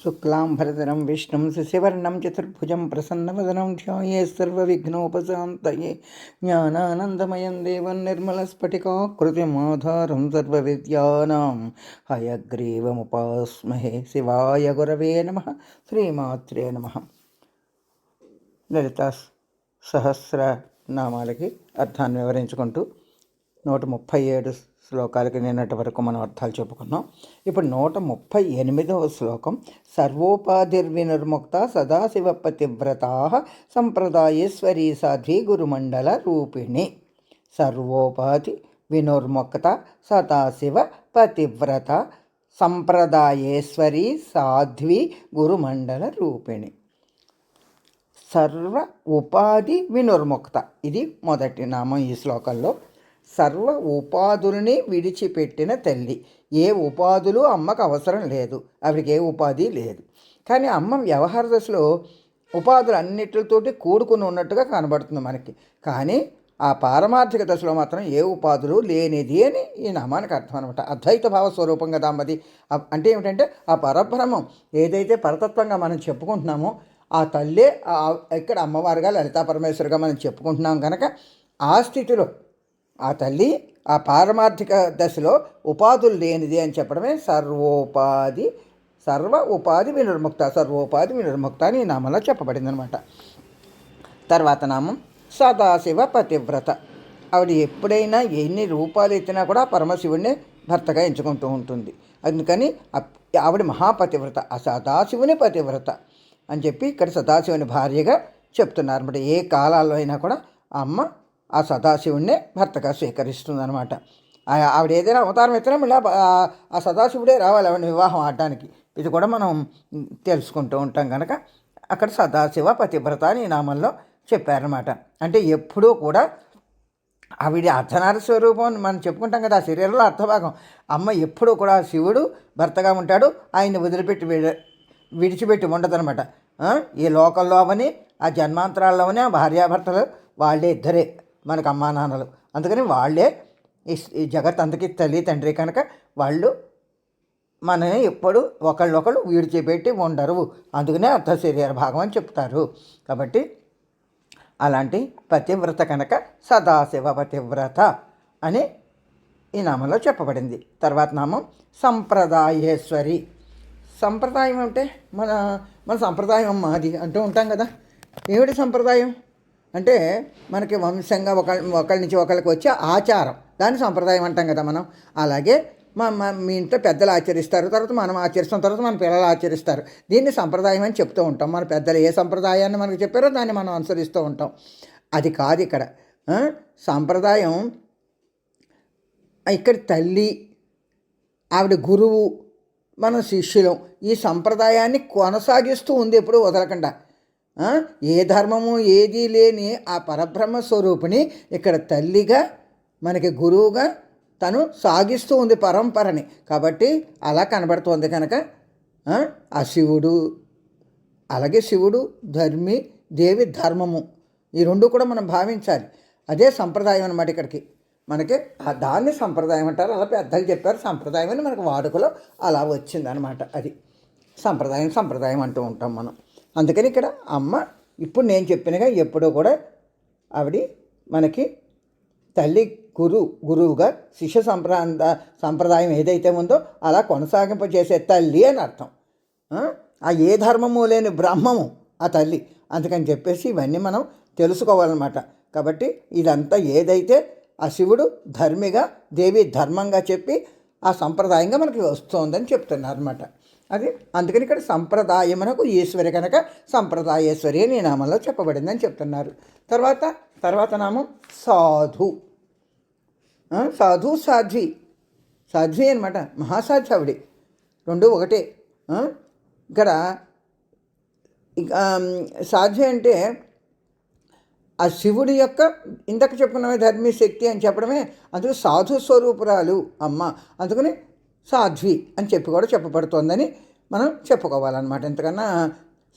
శుక్లాంబరధరం విష్ణుం శశివర్ణం చతుర్భుజం ప్రసన్నవదనం ధ్యాయే సర్వవిఘ్నోపశాంతయే జ్ఞానానందమయం దేవం నిర్మలస్ఫటికాకృతిమాధారం సర్వవిద్యానాం హయగ్రీవముపాస్మహే శివాయ గురవే నమ శ్రీమాత్రే నమ లలిత సహస్ర నామాలకి అర్థాన్ని వివరించుకుంటూ నూట ముప్పై ఏడు శ్లోకాలకి నిన్నటి వరకు మనం అర్థాలు చెప్పుకున్నాం. ఇప్పుడు నూట ముప్పై ఎనిమిదవ శ్లోకం సర్వోపాధిర్వినిర్ముక్త సదాశివ పతివ్రతా సంప్రదాయేశ్వరీ సాధ్వి గురుమండల రూపిణి. సర్వోపాధి వినుర్ముక్త సదాశివ పతివ్రత సంప్రదాయేశ్వరి సాధ్వి గురుమండల రూపిణి. సర్వ ఉపాధి వినుర్ముక్త ఇది మొదటి నామం ఈ శ్లోకంలో. సర్వ ఉపాధులని విడిచిపెట్టిన తల్లి. ఏ ఉపాధులు అమ్మకు అవసరం లేదు. ఆవిడకి ఏ ఉపాధి లేదు. కానీ అమ్మ వ్యవహార దశలో ఉపాధులు అన్నిటితోటి కూడుకుని ఉన్నట్టుగా కనబడుతుంది మనకి. కానీ ఆ పారమార్థిక దశలో మాత్రం ఏ ఉపాధులు లేనిది అని ఈ నామానికి అర్థం అనమాట అద్వైత భావ స్వరూపం కదా అమ్మది అంటే ఏమిటంటే ఆ పరబ్రహ్మం ఏదైతే పరతత్వంగా మనం చెప్పుకుంటున్నామో ఆ తల్లే ఇక్కడ అమ్మవారుగా లలితా పరమేశ్వరుగా మనం చెప్పుకుంటున్నాం కనుక ఆ స్థితిలో ఆ తల్లి ఆ పారమార్థిక దశలో ఉపాధులు లేనిది అని చెప్పడమే సర్వోపాధి సర్వ ఉపాధి వినిర్ముక్త సర్వోపాధి వినిర్ముక్త అని ఈ నామంలో చెప్పబడింది అనమాట తర్వాత నామం సదాశివ పతివ్రత. ఆవిడ ఎప్పుడైనా ఎన్ని రూపాలు ఎత్తినా కూడా పరమశివుణ్ణి పరమశివుడిని భర్తగా ఎంచుకుంటూ ఉంటుంది. అందుకని ఆవిడ మహాపతివ్రత ఆ సదాశివుని పతివ్రత అని చెప్పి ఇక్కడ సదాశివుని భార్యగా చెప్తున్నారు. అనమాట ఏ కాలాల్లో అయినా కూడా అమ్మ ఆ సదాశివుడినే భర్తగా స్వీకరిస్తుంది అనమాట ఆవిడ ఏదైనా అవతారం ఎత్తినా మళ్ళీ ఆ- సదాశివుడే రావాలి ఆవిడ వివాహం ఆడడానికి. ఇది కూడా మనం తెలుసుకుంటూ ఉంటాం కనుక అక్కడ సదాశివ పతివ్రత అని నామంలో చెప్పారనమాట అంటే ఎప్పుడూ కూడా ఆవిడ అర్ధనార స్వరూపం మనం చెప్పుకుంటాం కదా ఆ శరీరంలో అర్థభాగం అమ్మ ఎప్పుడూ కూడా శివుడు భర్తగా ఉంటాడు ఆయన్ని వదిలిపెట్టి విడిచిపెట్టి ఉండదనమాట ఈ లోకంలో అవని ఆ జన్మాంతరాల్లో అవని ఆ భార్యాభర్తలు వాళ్ళే ఇద్దరే. మనకు అమ్మా నాన్నలు. అందుకని వాళ్ళే ఈ జగత్ అంతకి తల్లి తండ్రి కనుక వాళ్ళు మనని ఎప్పుడు ఒకళ్ళొకళ్ళు విడిచిపెట్టి ఉండరు. అందుకనే అర్ధ శరీర భాగం అని చెప్తారు. కాబట్టి అలాంటి పతివ్రత కనుక సదాశివ పతివ్రత అని ఈ నామంలో చెప్పబడింది. తర్వాత నామం సంప్రదాయేశ్వరి. సంప్రదాయం అంటే మన మన సంప్రదాయం మాది అంటూ ఉంటాం కదా. ఏమిటి సంప్రదాయం? అంటే మనకి వంశంగా ఒక ఒకళ్ళ నుంచి ఒకళ్ళకి వచ్చే ఆచారం. దాన్ని సంప్రదాయం అంటాం కదా మనం. అలాగే మా మీ ఇంట్లో పెద్దలు ఆచరిస్తారు తర్వాత మనం ఆచరిస్తాం తర్వాత మన పిల్లలు ఆచరిస్తారు. దీన్ని సంప్రదాయం అని చెప్తూ ఉంటాం. మన పెద్దలు ఏ సంప్రదాయాన్ని మనకు చెప్పారో దాన్ని మనం అనుసరిస్తూ ఉంటాం. అది కాదు ఇక్కడ. సాంప్రదాయం ఇక్కడ తల్లి ఆవిడ గురువు మన శిష్యులం ఈ సంప్రదాయాన్ని కొనసాగిస్తూ ఉంది ఎప్పుడు వదలకుండా. ఏ ధర్మము ఏదీ లేని ఆ పరబ్రహ్మ స్వరూపిణి ఇక్కడ తల్లిగా మనకి గురువుగా తను సాగిస్తూ ఉంది పరంపరని. కాబట్టి అలా కనబడుతోంది కనుక ఆ? శివుడు అలాగే శివుడు ధర్మి దేవి ధర్మము ఈ రెండు కూడా మనం భావించాలి. అదే సంప్రదాయం అనమాట ఇక్కడికి. మనకి దాన్ని సంప్రదాయం అంటారు అలా పెద్దలు చెప్పారు సంప్రదాయం అని మనకు వాడుకలో అలా వచ్చిందనమాట అది. సంప్రదాయం సంప్రదాయం అంటూ ఉంటాం మనం. అందుకని ఇక్కడ అమ్మ ఇప్పుడు నేను చెప్పినగా ఎప్పుడూ కూడా ఆవిడ మనకి తల్లి గురు గురువుగా శిష్య సంప్రదా సంప్రదాయం ఏదైతే ఉందో అలా కొనసాగింపజేసే తల్లి అని అర్థం. ఆ? ఏ ధర్మము లేని బ్రహ్మము ఆ తల్లి. అందుకని చెప్పేసి ఇవన్నీ మనం తెలుసుకోవాలన్నమాట. కాబట్టి ఇదంతా ఏదైతే ఆ శివుడు ధర్మిగా దేవి ధర్మంగా చెప్పి ఆ సంప్రదాయంగా మనకి వస్తుందని చెప్తున్నారు అనమాట అది అందుకని ఇక్కడ సంప్రదాయమునకు ఈశ్వరి కనుక సంప్రదాయేశ్వరి అని నామంలో చెప్పబడిందని చెప్తున్నారు. తర్వాత తర్వాత నామం సాధు. సాధు సాధ్వి. సాధ్వి అనమాట మహాసాధ్వి ఆవిడ. రెండు ఒకటే. ఇక్కడ సాధ్వి అంటే ఆ శివుడి యొక్క ఇందాక చెప్పుకున్నమే ధర్మీ శక్తి అని చెప్పడమే అందుకు సాధు స్వరూపురాలు అమ్మ. అందుకని సాధ్వి అని చెప్పి కూడా చెప్పబడుతోందని మనం చెప్పుకోవాలన్నమాట. ఎంతకన్నా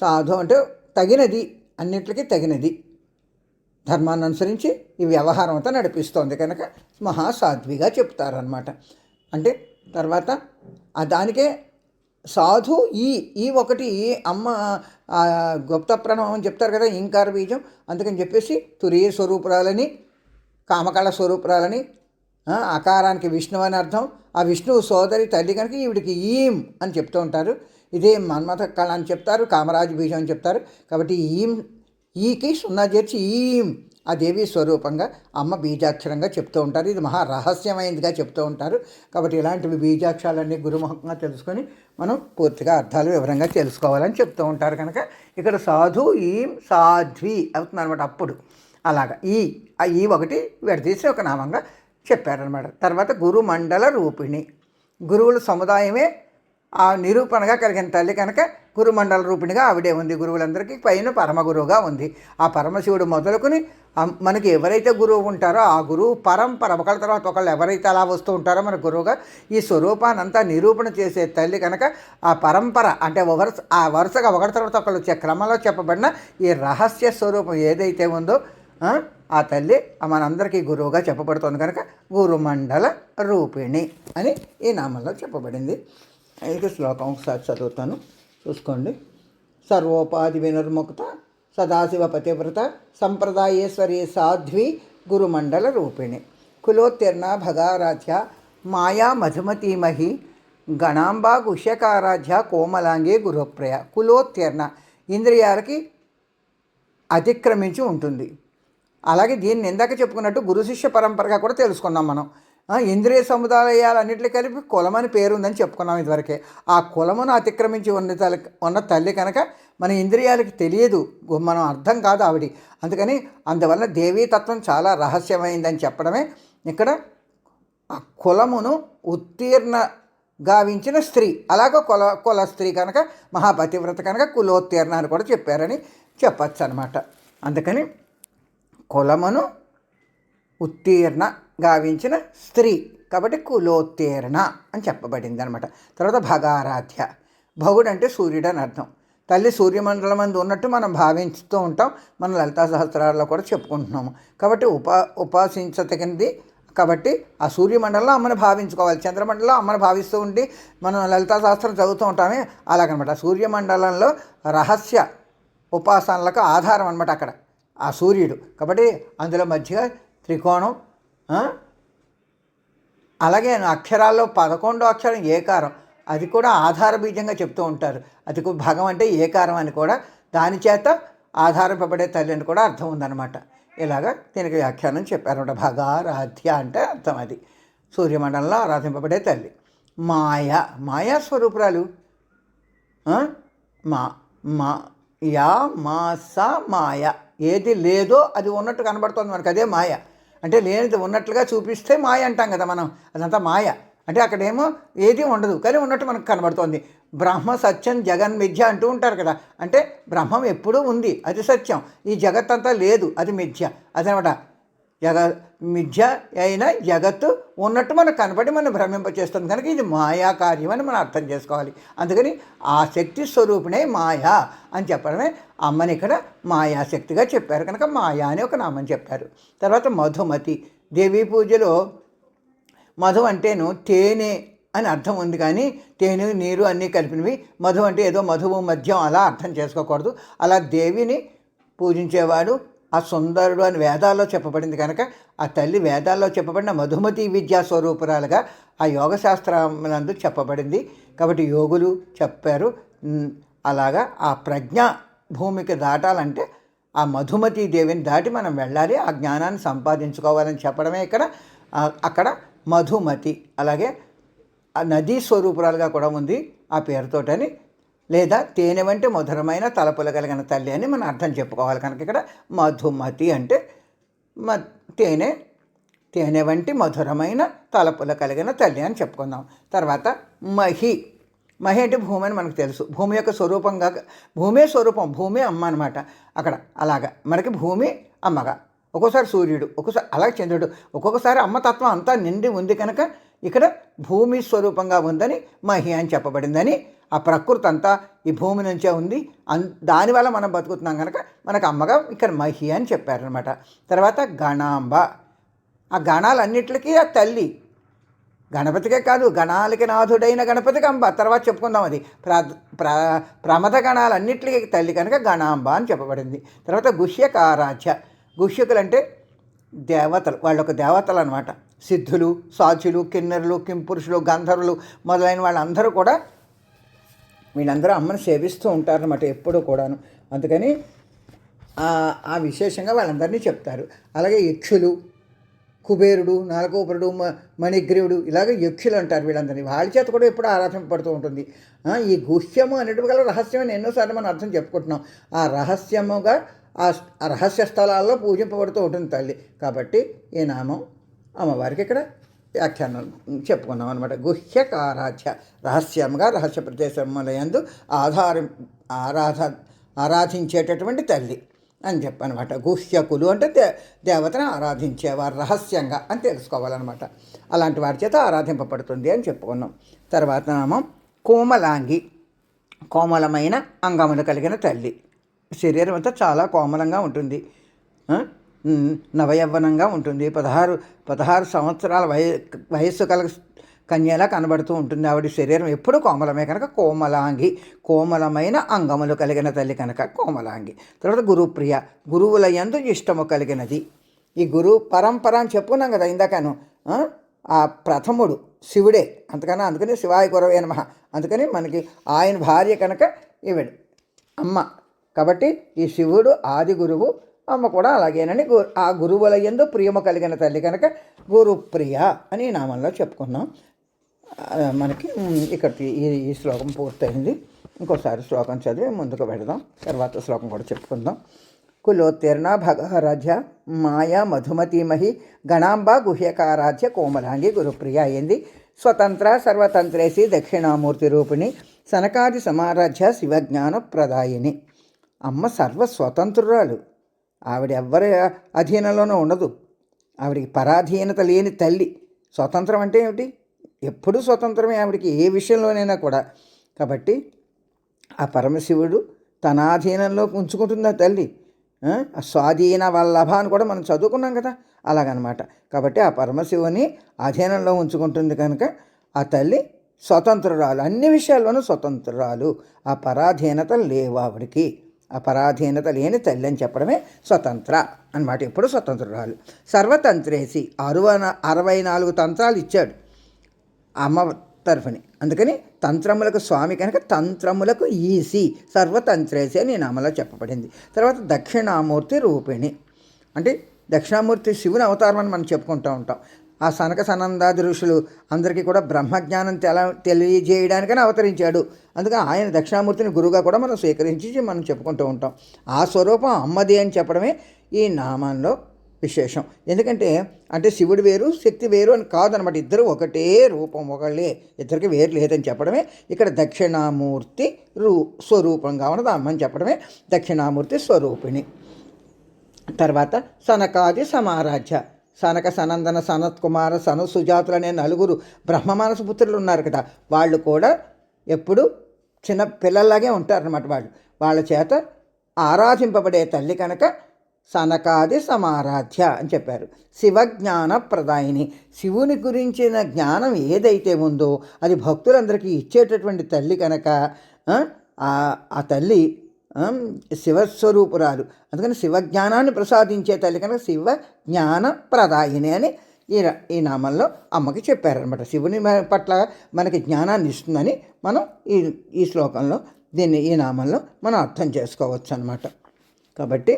సాధు అంటే తగినది అన్నిటికీ తగినది. ధర్మాన్ని అనుసరించి ఈ వ్యవహారం అంతా నడిపిస్తోంది కనుక మహాసాధ్విగా చెప్తారనమాట అంటే తర్వాత ఆ దానికే సాధు ఈ ఈ ఒకటి అమ్మ గుప్త ప్రణవం అని చెప్తారు కదా ఇంకార బీజం అందుకని చెప్పేసి తురియ స్వరూపురాలని కామకళ స్వరూపురాలని ఆకారానికి అకారానికి విష్ణు అని అర్థం ఆ విష్ణువు సోదరి తల్లి కనుక ఈవిడికి ఈం అని చెప్తూ ఉంటారు. ఇదే మన్మథ కళ అని చెప్తారు కామరాజు బీజం అని చెప్తారు. కాబట్టి ఈం ఈకి సున్నా చేర్చి ఈం ఆ దేవి స్వరూపంగా అమ్మ బీజాక్షరంగా చెప్తూ ఉంటారు. ఇది మహా రహస్యమైనదిగా చెప్తూ ఉంటారు. కాబట్టి ఇలాంటివి బీజాక్షరాలన్నీ గురుముఖంగా తెలుసుకొని మనం పూర్తిగా అర్థాలు వివరంగా తెలుసుకోవాలని చెప్తూ ఉంటారు కనుక. ఇక్కడ సాధు ఈం సాధ్వి అవుతుంది అనమాట అప్పుడు. అలాగా ఈ ఆ ఈ ఒకటి విడదీసి ఒక నామంగా చెప్పారనమాట తర్వాత గురు మండల రూపిణి. గురువుల సముదాయమే ఆ నిరూపణగా కలిగిన తల్లి కనుక గురుమండల రూపిణిగా ఆవిడే ఉంది. గురువులందరికీ పైన పరమ గురువుగా ఉంది. ఆ పరమశివుడు మొదలుకొని మనకి ఎవరైతే గురువు ఉంటారో ఆ గురువు పరంపర ఒకళ్ళ తర్వాత ఒకళ్ళు ఎవరైతే అలా వస్తూ ఉంటారో మన గురువుగా ఈ స్వరూపానంతా నిరూపణ చేసే తల్లి కనుక ఆ పరంపర అంటే వరుస ఆ వరుసగా ఒకటి తర్వాత ఒకళ్ళు వచ్చే క్రమంలో చెప్పబడిన ఈ రహస్య స్వరూపం ఏదైతే ఉందో ఆ, తల్లి మనందరికీ గురువుగా చెప్పబడుతుంది కనుక గురుమండల రూపిణి అని ఈ నామంలో చెప్పబడింది. ఇక శ్లోకం ఒకసారి చదువుతాను. చూసుకోండి. సర్వోపాధి వినుర్ముక్త సదాశివ పతివ్రత సంప్రదాయేశ్వరి సాధ్వి గురుమండల రూపిణి. కులోత్తీర్ణ భగారాధ్య మాయా మధుమతీమహి గణాంబా గుష్యకారాధ్య కోమలాంగే గురుప్రయ. కులోత్తీర్ణ ఇంద్రియాలకి అతిక్రమించి ఉంటుంది. అలాగే దీన్ని ఇందాక చెప్పుకున్నట్టు గురు శిష్య పరంపరగా కూడా తెలుసుకున్నాం మనం. ఇంద్రియ ఇంద్రియ సముదాయాలన్నింటినీ కలిపి కులమని పేరు ఉందని చెప్పుకున్నాం ఇదివరకే. ఆ కులమును అతిక్రమించి ఉన్న తల్లి ఉన్న తల్లి కనుక మన ఇంద్రియాలకి తెలియదు. మనం అర్థం కాదు ఆవిడి. అందుకని అందువల్ల దేవీతత్వం చాలా రహస్యమైందని చెప్పడమే. ఇక్కడ ఆ కులమును ఉత్తీర్ణ గావించిన స్త్రీ అలాగే కుల కుల స్త్రీ కనుక మహాపతివ్రత కనుక కులోత్తీర్ణ అని కూడా చెప్పారని చెప్పచ్చు అనమాట అందుకని కులమును ఉత్తీర్ణ గావించిన స్త్రీ. కాబట్టి కులోత్తీర్ణ అని చెప్పబడింది అనమాట తర్వాత భగారాధ్య. భగుడు అంటే సూర్యుడు అని అర్థం. తల్లి సూర్యమండలం అందు ఉన్నట్టు మనం భావించుతూ ఉంటాం. మన లలితా సహస్రాల్లో కూడా చెప్పుకుంటున్నాము. కాబట్టి ఉపా ఉపాసించతగినది కాబట్టి ఆ సూర్యమండలంలో అమ్మని భావించుకోవాలి. చంద్రమండలంలో అమ్మని భావిస్తూ ఉండి మనం లలితా శాస్త్రం చదువుతూ ఉంటామే. అలాగనమాట. సూర్యమండలంలో రహస్య ఉపాసనలకు ఆధారం అనమాట అక్కడ. ఆ సూర్యుడు. కాబట్టి అందులో మధ్యగా త్రికోణం అలాగే అక్షరాల్లో పదకొండో అక్షరం ఏకారం. అది కూడా ఆధార బీజంగా చెప్తూ ఉంటారు. అది కూడా అంటే ఏకారం అని కూడా దాని చేత ఆధారపడే తల్లి అని కూడా అర్థం ఉందన్నమాట. ఇలాగా దీనికి వ్యాఖ్యానం చెప్పారన్నమాట భగారాధ్య అంటే అర్థం అది. సూర్యమండలంలో ఆరాధింపబడే తల్లి. మాయ. మాయా స్వరూపురాలు? మా. మా. యా మా స మాయ. ఏది లేదో అది ఉన్నట్టు కనబడుతుంది మనకు అదే మాయ. అంటే లేనిది ఉన్నట్లుగా చూపిస్తే మాయ అంటాం కదా మనం అదంతా మాయ. అంటే అక్కడేమో ఏది ఉండదు కానీ ఉన్నట్టు మనకు కనబడుతోంది. బ్రహ్మ సత్యం జగన్ మిథ్య అంటూ ఉంటారు కదా. అంటే బ్రహ్మం ఎప్పుడూ ఉంది అది సత్యం. ఈ జగత్ అంతా లేదు అది మిథ్య. అదనమాట. జగ మిథ్య అయిన జగత్తు ఉన్నట్టు మనకు కనబడి మనం భ్రమింపచేస్తుంది కనుక ఇది మాయా కార్యం అని మనం అర్థం చేసుకోవాలి. అందుకని ఆ శక్తి స్వరూపిణే మాయా అని చెప్పడమే అమ్మని ఇక్కడ మాయాశక్తిగా చెప్పారు. కనుక మాయా అని ఒక నామని చెప్పారు. తర్వాత మధుమతి. దేవీ పూజలో మధు అంటేను తేనె అని అర్థం ఉంది కానీ తేనె నీరు అన్నీ కలిపినవి. మధు అంటే ఏదో మధువు మద్యం అలా అర్థం చేసుకోకూడదు. అలా దేవిని పూజించేవాడు ఆ సుందరుడు అని వేదాల్లో చెప్పబడింది కనుక ఆ తల్లి వేదాల్లో చెప్పబడిన మధుమతి విద్యా స్వరూపురాలుగా ఆ యోగ శాస్త్రములందు చెప్పబడింది. కాబట్టి యోగులు చెప్పారు అలాగా ఆ ప్రజ్ఞ భూమికి దాటాలంటే ఆ మధుమతి దేవిని దాటి మనం వెళ్ళాలి ఆ జ్ఞానాన్ని సంపాదించుకోవాలని చెప్పడమే ఇక్కడ. అక్కడ మధుమతి అలాగే ఆ నదీ స్వరూపురాలుగా కూడా ఉంది ఆ పేరుతోటని. లేదా తేనె వంటి మధురమైన తలపుల కలిగిన తల్లి అని మనం అర్థం చెప్పుకోవాలి. కనుక ఇక్కడ మధుమతి అంటే మ తేనె తేనె వంటి మధురమైన తలపుల కలిగిన తల్లి అని చెప్పుకుందాం. తర్వాత మహి. మహి అంటే భూమి అని మనకు తెలుసు. భూమి యొక్క స్వరూపంగా భూమే స్వరూపం భూమి అమ్మ అనమాట అక్కడ అలాగా. మనకి భూమి అమ్మగా. ఒక్కోసారి సూర్యుడు ఒక్కోసారి అలాగే చంద్రుడు ఒక్కొక్కసారి అమ్మతత్వం అంతా నిండి ఉంది కనుక ఇక్కడ భూమి స్వరూపంగా ఉందని మహి అని చెప్పబడిందని. ఆ ప్రకృతి అంతా ఈ భూమి నుంచే ఉంది. అన్ దానివల్ల మనం బతుకుతున్నాం కనుక మనకు అమ్మగా ఇక్కడ మహి అని చెప్పారనమాట తర్వాత గణాంబ. ఆ గణాలన్నిటికీ ఆ తల్లి. గణపతికే కాదు గణాలకి నాథుడైన గణపతికి అంబ. తర్వాత చెప్పుకుందాం అది. ప్ర ప్ర ప్రమద గణాలన్నింటికి తల్లి కనుక గణాంబ అని చెప్పబడింది. తర్వాత గుష్యక గుష్యకులు అంటే దేవతలు వాళ్ళొక దేవతలు అనమాట సిద్ధులు సాచులు కిన్నెరులు కింపురుషులు గంధర్వులు మొదలైన వాళ్ళందరూ కూడా వీళ్ళందరూ అమ్మని సేవిస్తూ ఉంటారనమాట ఎప్పుడూ కూడాను. అందుకని ఆ- విశేషంగా వాళ్ళందరినీ చెప్తారు. అలాగే యక్షులు కుబేరుడు నాలకోపురుడు మ మణిగ్రీవుడు ఇలాగ యక్షులు అంటారు వీళ్ళందరినీ. వాళ్ళ చేత కూడా ఎప్పుడు ఆరాధింపబడుతూ ఉంటుంది. ఈ గుహ్యము అనేటువంటి గల రహస్యం ఎన్నోసార్లు మనం అర్థం చెప్పుకుంటున్నాం. ఆ రహస్యముగా ఆ రహస్య స్థలాల్లో పూజింపబడుతూ ఉంటుంది తల్లి. కాబట్టి ఈ నామం అమ్మవారికి ఇక్కడ వ్యాఖ్యానం చెప్పుకున్నాం అనమాట గుహ్యకారాధ్య రహస్యంగా రహస్య ప్రదేశములందు ఆధారం ఆరాధ ఆరాధించేటటువంటి తల్లి అని చెప్పనమాట. గుహ్యకులు అంటే దే దేవతను ఆరాధించేవారు రహస్యంగా అని తెలుసుకోవాలన్నమాట. అలాంటి వారి చేత ఆరాధింపబడుతుంది అని చెప్పుకున్నాం. తర్వాత నామం కోమలాంగి కోమలమైన అంగములు కలిగిన తల్లి. శరీరం అంతా చాలా కోమలంగా ఉంటుంది. నవయవ్వనంగా ఉంటుంది. పదహారు పదహారు సంవత్సరాల వయ వయస్సు కల కన్యలా కనబడుతూ ఉంటుంది. ఆవిడ శరీరం ఎప్పుడు కోమలమే కనుక కోమలాంగి కోమలమైన అంగములు కలిగిన తల్లి కనుక కోమలాంగి. తర్వాత గురుప్రియ గురువుల యందు ఇష్టము కలిగినది. ఈ గురు పరంపర అని చెప్పుకున్నాం కదా ఇందాకను. ఆ? ఆ ప్రథముడు శివుడే. అంతకన్నా అందుకని శివాయ గురవే నమ. అందుకని మనకి ఆయన భార్య కనుక ఈవిడ. అమ్మ. కాబట్టి ఈ శివుడు ఆది గురువు అమ్మ కూడా అలాగేనని గు ఆ గురువుల ఎందు ప్రియము కలిగిన తల్లి కనుక గురుప్రియ అని నామంలో చెప్పుకున్నాం. మనకి ఇక్కడ ఈ ఈ శ్లోకం పూర్తయింది. ఇంకోసారి శ్లోకం చదివి ముందుకు పెడదాం. తర్వాత శ్లోకం కూడా చెప్పుకుందాం. కులోత్తీర్ణ భగరాధ్య మాయా మధుమతీమహి గణాంబ గుహ్యకారాధ్య కోమలాంగి గురుప్రియ అయింది. స్వతంత్ర సర్వతంత్రేసి దక్షిణామూర్తి రూపిణి సనకాది సమారాధ్య శివజ్ఞాన ప్రదాయిని అమ్మ సర్వ స్వతంత్రురాలు ఆవిడ ఎవ్వరి అధీనంలోనూ ఉండదు. ఆవిడికి పరాధీనత లేని తల్లి. స్వతంత్రం అంటే ఏమిటి? ఎప్పుడూ స్వతంత్రమే ఆవిడికి ఏ విషయంలోనైనా కూడా. కాబట్టి ఆ పరమశివుడు తన ఆధీనంలో ఉంచుకుంటుంది ఆ తల్లి. ఆ, స్వాధీన వల్లభ అని కూడా మనం చదువుకున్నాం కదా. అలాగనమాట. కాబట్టి ఆ పరమశివుని అధీనంలో ఉంచుకుంటుంది కనుక ఆ తల్లి స్వతంత్రురాలు. అన్ని విషయాల్లోనూ స్వతంత్రురాలు. ఆ పరాధీనత లేవు ఆవిడికి. అపరాధీనత లేని తల్లి అని చెప్పడమే స్వతంత్ర అన్నమాట. ఎప్పుడు స్వతంత్రురాలు. సర్వతంత్రేసి అరవై అరవై నాలుగు తంత్రాలు ఇచ్చాడు అమ్మ తరఫుని అందుకని తంత్రములకు స్వామి కనుక తంత్రములకు ఈసి సర్వతంత్రేసి అని నామలో చెప్పబడింది. తర్వాత దక్షిణామూర్తి రూపిణి. అంటే దక్షిణామూర్తి శివుని అవతారం అని మనం చెప్పుకుంటూ ఉంటాం. ఆ సనక సనందాది ఋషులు అందరికీ కూడా బ్రహ్మజ్ఞానం తెల తెలియజేయడానికని అవతరించాడు. అందుకని ఆయన దక్షిణామూర్తిని గురువుగా కూడా మనం స్వీకరించి మనం చెప్పుకుంటూ ఉంటాం. ఆ స్వరూపం అమ్మది అని చెప్పడమే ఈ నామంలో విశేషం. ఎందుకంటే అంటే శివుడు వేరు శక్తి వేరు అని కాదనమాట. ఇద్దరు ఒకటే రూపం ఒకళ్ళే. ఇద్దరికి వేరు లేదని చెప్పడమే. ఇక్కడ దక్షిణామూర్తి రూ స్వరూపంగా ఉన్నది అమ్మని చెప్పడమే. దక్షిణామూర్తి స్వరూపిణి. తర్వాత సనకాది సమారాధ్య. సనక సనందన సనత్ కుమార సన సుజాతులు అనే నలుగురు బ్రహ్మమానస పుత్రులు ఉన్నారు కదా. వాళ్ళు కూడా ఎప్పుడు చిన్న పిల్లల్లాగే ఉంటారన్నమాట వాళ్ళు. వాళ్ళ చేత ఆరాధింపబడే తల్లి కనుక సనకాది సమారాధ్య అని చెప్పారు. శివజ్ఞాన ప్రదాయిని. శివుని గురించిన జ్ఞానం ఏదైతే ఉందో అది భక్తులందరికీ ఇచ్చేటటువంటి తల్లి కనుక ఆ, తల్లి శివస్వరూపురాలు. అందుకని శివజ్ఞానాన్ని ప్రసాదించే తల్లి కనుక శివ జ్ఞాన ప్రదాయిని అని ఈ ఈ నామంలో అమ్మకి చెప్పారనమాట శివుని పట్ల మనకి జ్ఞానాన్ని ఇస్తుందని మనం ఈ ఈ శ్లోకంలో దీన్ని ఈ నామంలో మనం అర్థం చేసుకోవచ్చు అనమాట కాబట్టి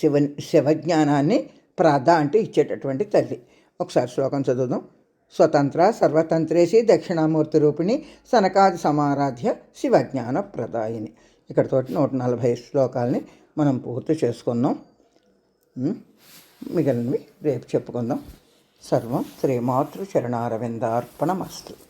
శివ శివజ్ఞానాన్ని ప్రాధ అంటే ఇచ్చేటటువంటి తల్లి. ఒకసారి శ్లోకం చదువుదాం. స్వతంత్ర సర్వతంత్రేసి దక్షిణామూర్తి రూపిణి సనకాది సమారాధ్య శివజ్ఞాన ప్రదాయిని ఇక్కడతోటి నూట నలభై శ్లోకాలని మనం పూర్తి చేసుకున్నాం. మిగిలినవి రేపు చెప్పుకుందాం. సర్వం శ్రీమాతృ చరణారవిందార్పణమస్తు.